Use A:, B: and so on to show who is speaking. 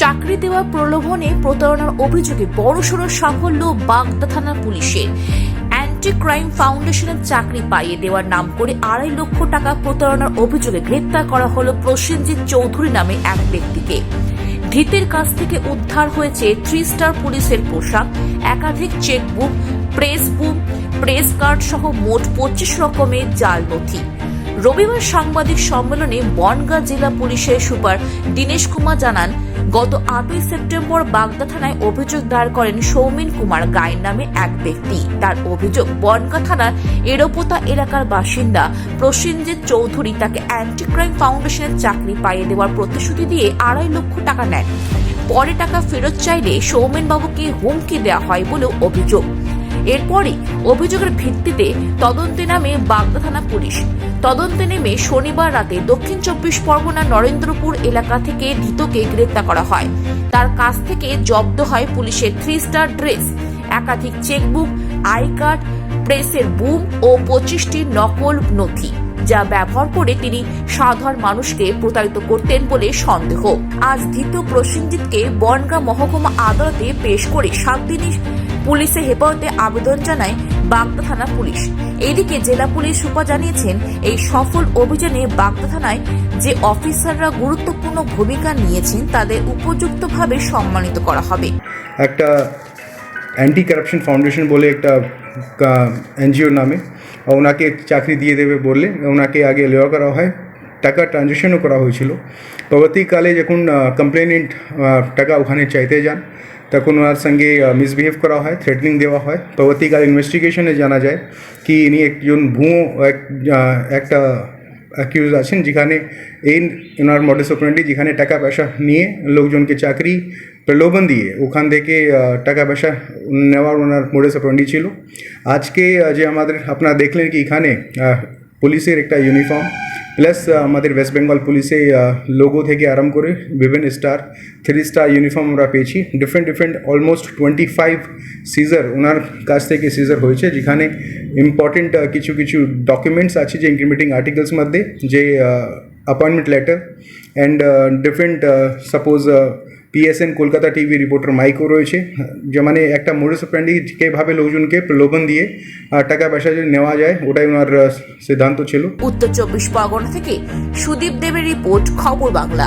A: চাকরি দেওয়ার প্রলোভনে প্রতারণার অভিযোগে বড়সড় সাফল্য বাগদা থানা পুলিশের অ্যান্টি ক্রাইম ফাউন্ডেশনের চাকরি পাইয়ে দেওয়ার নাম করে আড়াই লক্ষ টাকা প্রতারণার অভিযোগে গ্রেপ্তার করা হল প্রসেনজিৎ চৌধুরী নামে এক ব্যক্তিকে। ধৃতের কাছ থেকে উদ্ধার হয়েছে থ্রি স্টার পুলিশের পোশাক, একাধিক chequebook press book press card সহ মোট পঁচিশ রকমের জাল নথি রবিবার সাংবাদিক সম্মেলনে বনগাঁ জেলা পুলিশের সুপার দীনেশ কুমার জানান গত আটই সেপ্টেম্বর বাগদা থানায় অভিযোগ দায়ের করেন সৌমিন কুমার গায়ের নামে এক ব্যক্তি। তার অভিযোগ, বনগা থানার এরোপোতা এলাকার বাসিন্দা প্রসেনজিৎ চৌধুরী তাকে অ্যান্টি ক্রাইম ফাউন্ডেশনের চাকরি পাইয়ে দেওয়ার প্রতিশ্রুতি দিয়ে আড়াই লক্ষ টাকা নেন। পরে টাকা ফেরত চাইলে সৌমেন বাবুকে হুমকি দেওয়া হয় বলেও অভিযোগ। এরপরই অভিযোগের ভিত্তিতে তদন্তে নামে বাগদা থানা পুলিশ। তদন্তে নেমে শনিবার রাতে দক্ষিণ চব্বিশ পরগনা নরেন্দ্রপুর এলাকা থেকে ধৃতকে গ্রেপ্তার করা হয়। তার কাছ থেকে জব্দ হয় পুলিশের থ্রি স্টার ড্রেস, একাধিক চেকবুক, আই কার্ড, প্রেসের বুম ও পঁচিশটি নকল নথি। যা ব্যবহার করে তিনি সাধারণ মানুষকে প্রতারিত করতেন বলে সন্দেহ। আজ ধৃত প্রসেনজিৎকে বনগাঁ মহকুমা আদালতে পেশ করে সাত দিনের পুলিশে হেফাজতে আবেদন জানায় বাগদা থানা পুলিশ। এদিকে জেলা পুলিশ সুপার জানিয়েছেন, এই সফল অভিযানে বাগদা থানায় যে অফিসাররা গুরুত্বপূর্ণ ভূমিকা নিয়েছেন, তাদের উপযুক্তভাবে সম্মানিত করা হবে।
B: একটা অ্যান্টি কারাপশন ফাউন্ডেশন বলে একটা এনজিওর নামে ওনাকে চাকরি দিয়ে দেবে বললে, ওনাকে আগে লেওয়া করা হয়, টাকা ট্রানজ্যাকশনও করা হয়েছিল। পরবর্তীকালে যখন কমপ্লেনেন্ট টাকা ওখানে চাইতে যান, তখন ওনার সঙ্গে মিসবিহেভ করা হয় থ্রেটনিং দেওয়া হয়। পরবর্তীকালে ইনভেস্টিগেশনে জানা যায় কি ইনি একজন ভুয়ো এক একটা অ্যাকিউজ আছেন, যেখানে এই ওনার মডেস অপারেন্টি যেখানে টাকা পয়সা নিয়ে লোকজনকে চাকরি, প্রলোভন দিয়ে ওখান থেকে টাকা পয়সা নেওয়ার ওনার মডেস অপারেন্টি ছিল। আজকে যে আমাদের, আপনারা দেখলেন কি এখানে পুলিশের একটা ইউনিফর্ম প্লাস আমাদের ওয়েস্ট বেঙ্গল পুলিশে লোগো থেকে আরম্ভ করে বিভিন্ন স্টার থ্রি স্টার ইউনিফর্ম আমরা পেয়েছি। Different different almost twenty five seizure ওনার কাছ থেকে সিজার হয়েছে, যেখানে ইম্পর্টেন্ট কিছু কিছু ডকুমেন্টস আছে যে ইনক্রিমেটিং আর্টিকেলস মধ্যে, যে appointment letter and different suppose PSN Kolkata TV reporter মাইকও রয়েছে মানে একটা মোডেস অপারেন্ডি যেভাবে লোকজনকে প্রলোভন দিয়ে টাকা পয়সা যদি নেওয়া যায়, ওটাই ওনার সিদ্ধান্ত ছিল।
A: উত্তর চব্বিশ পরগনা থেকে সুদীপ দেবের রিপোর্ট, খবর বাংলা।